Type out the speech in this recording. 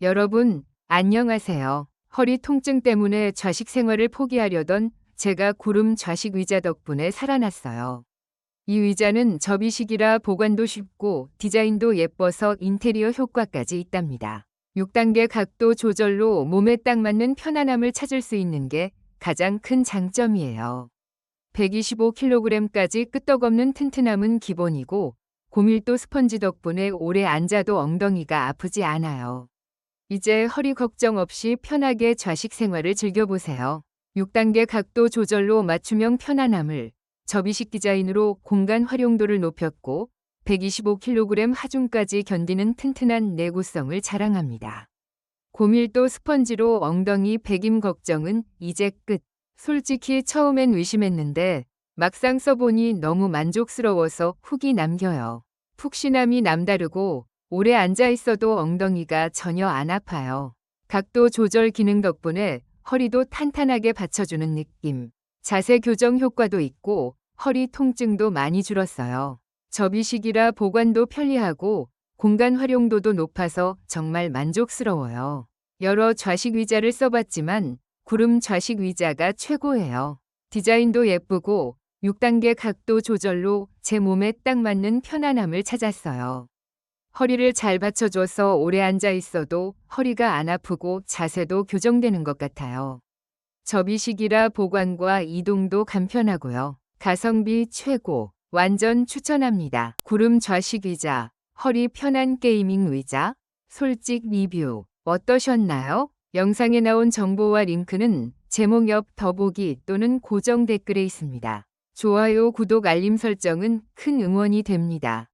여러분, 안녕하세요. 허리 통증 때문에 좌식 생활을 포기하려던 제가 구름 좌식 의자 덕분에 살아났어요. 이 의자는 접이식이라 보관도 쉽고 디자인도 예뻐서 인테리어 효과까지 있답니다. 6단계 각도 조절로 몸에 딱 맞는 편안함을 찾을 수 있는 게 가장 큰 장점이에요. 125kg까지 끄떡없는 튼튼함은 기본이고 고밀도 스펀지 덕분에 오래 앉아도 엉덩이가 아프지 않아요. 이제 허리 걱정 없이 편하게 좌식 생활을 즐겨보세요. 6단계 각도 조절로 맞춤형 편안함을 접이식 디자인으로 공간 활용도를 높였고 125kg 하중까지 견디는 튼튼한 내구성을 자랑합니다. 고밀도 스펀지로 엉덩이 배김 걱정은 이제 끝. 솔직히 처음엔 의심했는데 막상 써보니 너무 만족스러워서 후기 남겨요. 푹신함이 남다르고 오래 앉아 있어도 엉덩이가 전혀 안 아파요. 각도 조절 기능 덕분에 허리도 탄탄하게 받쳐주는 느낌. 자세 교정 효과도 있고 허리 통증도 많이 줄었어요. 접이식이라 보관도 편리하고 공간 활용도도 높아서 정말 만족스러워요. 여러 좌식 의자를 써봤지만 구름 좌식 의자가 최고예요. 디자인도 예쁘고 6단계 각도 조절로 제 몸에 딱 맞는 편안함을 찾았어요. 허리를 잘 받쳐줘서 오래 앉아 있어도 허리가 안 아프고 자세도 교정되는 것 같아요. 접이식이라 보관과 이동도 간편하고요. 가성비 최고. 완전 추천합니다. 구름 좌식 의자, 허리 편한 게이밍 의자, 솔직 리뷰 어떠셨나요? 영상에 나온 정보와 링크는 제목 옆 더보기 또는 고정 댓글에 있습니다. 좋아요, 구독, 알림 설정은 큰 응원이 됩니다.